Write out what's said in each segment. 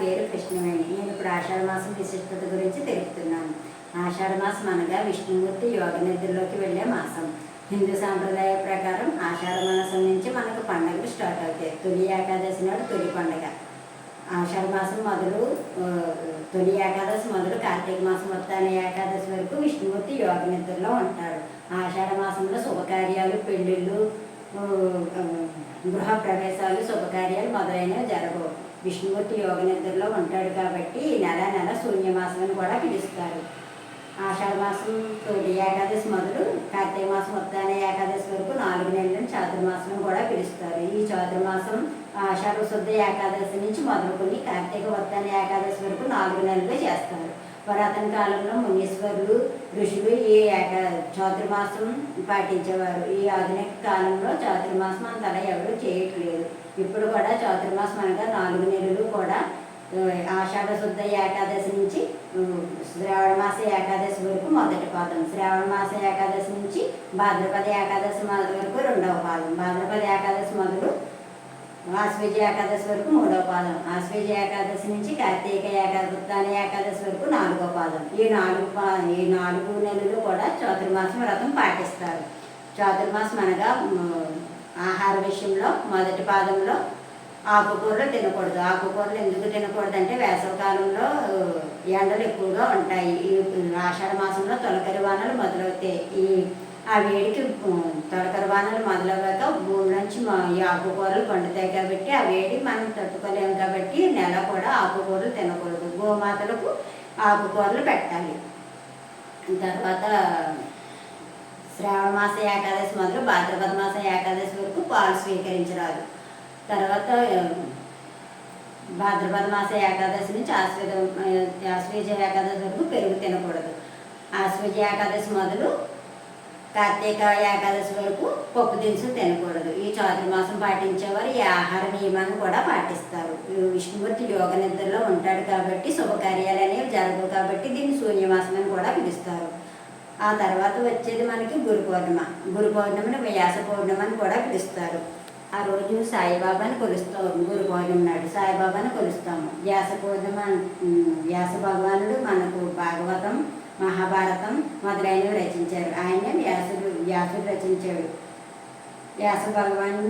పేరు కృష్ణవేణి. నేను ఇప్పుడు ఆషాఢ మాసం విశిష్టత గురించి తెలుపుతున్నాను. ఆషాఢ మాసం అనగా విష్ణుమూర్తి యోగ నిద్రలోకి వెళ్ళే మాసం. హిందూ సాంప్రదాయ ప్రకారం ఆషాఢ మాసం నుంచి మనకు పండుగలు స్టార్ట్ అవుతాయి. తొలి ఏకాదశి నాడు తొలి పండుగ. ఆషాఢ మాసం మొదలు తొలి ఏకాదశి మొదలు కార్తీక మాసం మొత్తాన్ని ఏకాదశి వరకు విష్ణుమూర్తి యోగ నిద్రలో ఉంటాడు. ఆషాఢ మాసంలో శుభకార్యాలు పెళ్ళిళ్ళు గృహ ప్రవేశాలు శుభకార్యాలు మొదలైనవి జరగవు. విష్ణుమూర్తి యోగ నిద్రలో ఉంటాడు కాబట్టి నెల నెల శూన్యమాసం అని కూడా పిలుస్తారు. ఆషాఢ మాసం తొలి ఏకాదశి మొదలు కార్తీక మాసం ఉత్తాన ఏకాదశి వరకు నాలుగు నెలలను చాతుర్మాసం కూడా పిలుస్తారు. ఈ చాతుర్మాసం ఆషాఢ శుద్ధ ఏకాదశి నుంచి మొదలుకొని కార్తీక ఉత్తాన ఏకాదశి వరకు నాలుగు నెలలు చేస్తారు. పురాతన కాలంలో మునీశ్వరులు ఋషులు ఈ ఏకా చాతుర్మాసం పాటించేవారు. ఈ ఆధునిక కాలంలో చాతుర్మాసం అంతలా ఎవరు చేయట్లేదు. ఇప్పుడు కూడా చాతుర్మాసం అనగా నాలుగు నెలలు కూడా ఆషాఢ శుద్ధ ఏకాదశి నుంచి శ్రావణ మాస ఏకాదశి వరకు మొదటి పాదం. శ్రావణ మాస ఏకాదశి నుంచి భాద్రపద ఏకాదశి వరకు రెండవ పాదం. భాద్రపద ఏకాదశి మొదలు ఆశ్వేజ ఏకాదశి వరకు మూడో పాదం. ఆశ్వేజ ఏకాదశి నుంచి కార్తీక ఏకాదశి ఏకాదశి వరకు నాలుగో పాదం. ఈ నాలుగు పా ఈ నాలుగు నెలలు కూడా చాతుర్మాసం వ్రతం పాటిస్తారు. చాతుర్మాసం అనగా ఆహార విషయంలో మొదటి పాదంలో ఆకుకూరలు తినకూడదు. ఆకుకూరలు ఎందుకు తినకూడదు అంటే వేసవికాలంలో ఎండలు ఎక్కువగా ఉంటాయి. ఈ ఆషాఢ మాసంలో తొలకరి వానలు మొదలవుతాయి. ఈ ఆ వేడికి ఆ, వానలు మొదలవ్వాక భూమి నుంచి ఈ ఆకుకూరలు పండుతాయి కాబట్టి ఆ వేడి మనం తట్టుకోలేము కాబట్టి నెల కూడా ఆకుకూరలు తినకూడదు. గోమాతలకు ఆకుకూరలు పెట్టాలి. తర్వాత శ్రావణ మాస ఏకాదశి మొదలు భాద్రపద మాస ఏకాదశి వరకు పాలు స్వీకరించరాదు. తర్వాత భాద్రపద మాస ఏకాదశి నుంచి ఆశ్వేద ఆశ్వేజ ఏకాదశి వరకు పెరుగు తినకూడదు. ఆశ్వేజ ఏకాదశి మొదలు కార్తీక ఏకాదశి వరకు పప్పు దినుసులు తినకూడదు. ఈ చాతుర్మాసం పాటించేవారు ఈ ఆహార నియమాన్ని కూడా పాటిస్తారు. విష్ణుమూర్తి యోగ నిద్రలో ఉంటాడు కాబట్టి శుభకార్యాలు అనేవి జరగవు కాబట్టి దీన్ని శూన్యమాసం అని కూడా పిలుస్తారు. ఆ తర్వాత వచ్చేది మనకి గురు పౌర్ణిమ. గురు పౌర్ణమిని వ్యాస పౌర్ణిమ అని కూడా పిలుస్తారు. ఆ రోజు సాయిబాబాని కొలుస్తాం గురు పౌర్ణమి నాడు సాయిబాబాని కొలుస్తాము. వ్యాస పౌర్ణిమ వ్యాస భగవానుడు మన మహాభారతం మొదలైనవి రచించారు. ఆయన వ్యాసుడు వ్యాసుడు రచించాడు. వ్యాస భగవాన్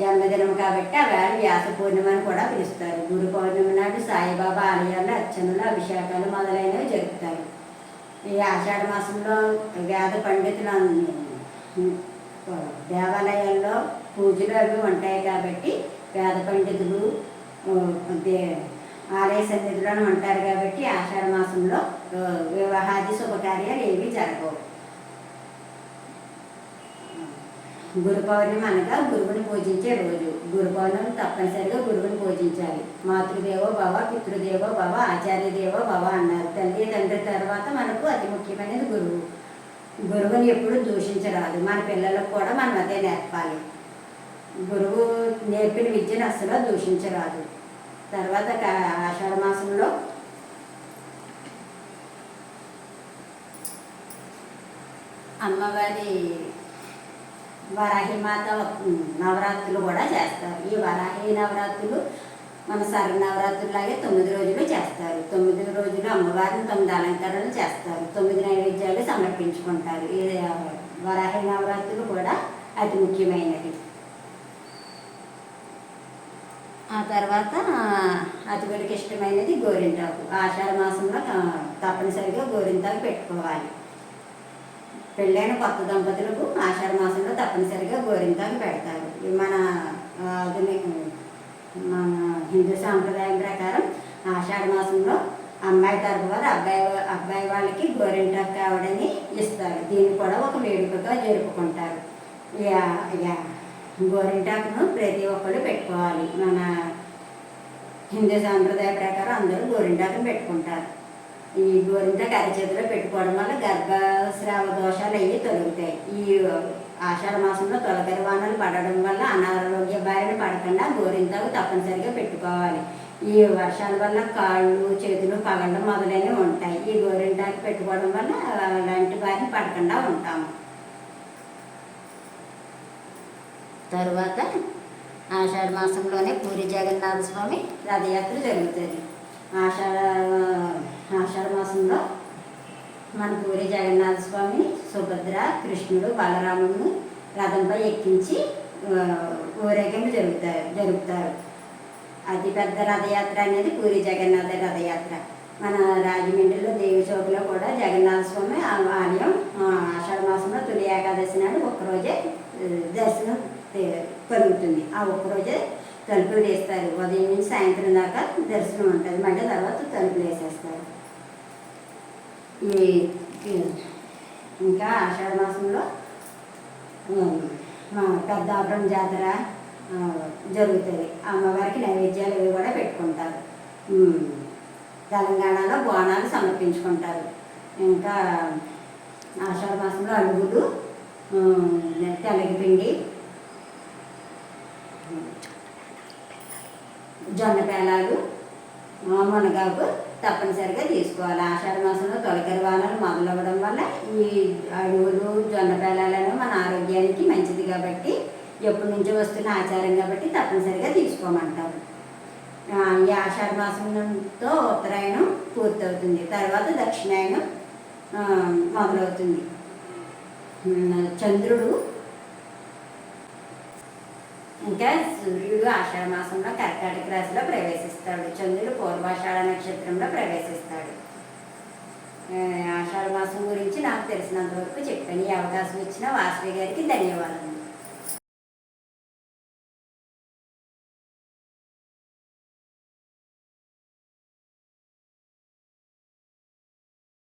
జన్మదినం కాబట్టి ఆ వేళ వ్యాస పూర్ణిమని కూడా పిలుస్తారు. గురు పౌర్ణమి నాడు సాయిబాబా ఆలయాల్లో అర్చనలు అభిషేకాలు మొదలైనవి జరుపుతారు. ఈ ఆషాఢ మాసంలో వేద పండితులు దేవాలయాల్లో పూజలు అవి ఉంటాయి కాబట్టి వేద పండితులు దే- ఆలయ సన్నిధిలోనే ఉంటారు కాబట్టి ఆషాఢ మాసంలో వివాహాది శుభకార్యాలు ఏవి జరగవు. గురు పౌర్ణమి అనగా గురువుని పూజించే రోజు. గురు పౌర్ణమి తప్పనిసరిగా గురువుని పూజించాలి. మాతృదేవో భవ పితృదేవో భవ ఆచార్యదేవో భవ అన్నారు. తల్లి తండ్రి తర్వాత మనకు అతి ముఖ్యమైనది గురువు. గురువుని ఎప్పుడు దూషించరాదు. మన పిల్లలకు కూడా మనం అదే నేర్పాలి. గురువు నేర్పిన విద్యను అస్సలు దూషించరాదు. తర్వాత ఆషాఢ మాసంలో అమ్మవారి వరాహిమాత నవరాత్రులు కూడా చేస్తారు. ఈ వరాహి నవరాత్రులు మన సర నవరాత్రులాగే తొమ్మిది రోజులు చేస్తారు. తొమ్మిది రోజులు అమ్మవారిని తొమ్మిది అలంకరణలు చేస్తారు. తొమ్మిది నైవేద్యాలు సమర్పించుకుంటారు. ఈ వరాహి నవరాత్రులు కూడా అతి ముఖ్యమైనది ఆ తర్వాత అతివడికి ఇష్టమైనది గోరింటాకు. ఆషాఢ మాసంలో త- తప్పనిసరిగా గోరింటాకు పెట్టుకోవాలి. పెళ్ళైన కొత్త దంపతులకు ఆషాఢ మాసంలో తప్పనిసరిగా గోరింటాకు పెడతారు. మన ఆధునిక మన హిందూ సాంప్రదాయం ప్రకారం ఆషాఢ మాసంలో అమ్మాయి తరపు వారు అబ్బాయి అబ్బాయి వాళ్ళకి గోరింటాకు కావడని ఇస్తారు. దీన్ని కూడా ఒక వేడుకగా జరుపుకుంటారు. యా- యా- గోరింటాకును ప్రతి ఒక్కరు పెట్టుకోవాలి. మన హిందూ సాంప్రదాయ ప్రకారం అందరూ గోరింటాకును పెట్టుకుంటారు. ఈ గోరింటాకు అరచేతిలో పెట్టుకోవడం వల్ల గర్భస్రావ దోషాలు అవి తొలగుతాయి. ఈ ఆషాఢ మాసంలో తొలకరి వానలు పడడం వల్ల అనారోగ్య బారిన పడకుండా గోరింటాకు తప్పనిసరిగా పెట్టుకోవాలి. ఈ వర్షాల వల్ల కాళ్ళు చేతులు పగలడం మొదలైనవి ఉంటాయి. ఈ గోరింటాకు పెట్టుకోవడం వల్ల అలాంటి బారిన పడకుండా ఉంటాము. తరువాత ఆషాఢ మాసంలోనే పూరి జగన్నాథ స్వామి రథయాత్ర జరుగుతుంది. ఆషాఢ ఆషాఢ మాసంలో మన పూరి జగన్నాథ స్వామి సుభద్ర కృష్ణుడు బలరాముడు రథంపై ఎక్కించి ఊరేగింపు జరుగుతారు జరుపుతారు. అతి పెద్ద రథయాత్ర అనేది పూరి జగన్నాథ రథయాత్ర. మన రాజమండ్రిలో దేవి చౌక్లో కూడా జగన్నాథ స్వామి ఆ- ఆలయం ఆషాఢ మాసంలో తొలి ఏకాదశి నాడు ఒక్కరోజే దర్శనం పెరుగుతుంది. ఆ ఒక్కరోజే తలుపులు వేస్తారు. ఉదయం నుంచి సాయంత్రం దాకా దర్శనం ఉంటుంది. మళ్ళీ తర్వాత తలుపులు వేసేస్తారు. ఈ ఇంకా ఆషాఢ మాసంలో మా పెద్దాపురం జాతర జరుగుతుంది. అమ్మవారికి నైవేద్యాలు ఇవి కూడా పెట్టుకుంటారు. తెలంగాణలో బోనాలు సమర్పించుకుంటారు. ఇంకా ఆషాఢ మాసంలో అడుగులు ఉమ్, తెలగపిండి జొన్న పేలాలు మునగాకు తప్పనిసరిగా తీసుకోవాలి. ఆషాఢ మాసంలో తొలకరి వానలు మొదలవ్వడం వల్ల ఈ అడుగులు జొన్న పేలాలను మన ఆరోగ్యానికి మంచిది కాబట్టి ఎప్పటి నుంచో వస్తున్న ఆచారం కాబట్టి తప్పనిసరిగా తీసుకోమంటారు ఈ ఆషాఢ మాసంతో ఉత్తరాయణం పూర్తవుతుంది. తర్వాత దక్షిణాయనం మొదలవుతుంది. చంద్రుడు ఇంకా సూర్యుడు ఆషాఢ మాసంలో కర్కాటక రాశిలో ప్రవేశిస్తాడు. చంద్రుడు పూర్వాషాఢ నక్షత్రంలో ప్రవేశిస్తాడు. ఆషాఢ మాసం గురించి నాకు తెలిసినంత వరకు చెప్పాను ఈ అవకాశం ఇచ్చిన వాసవి గారికి ధన్యవాదాలు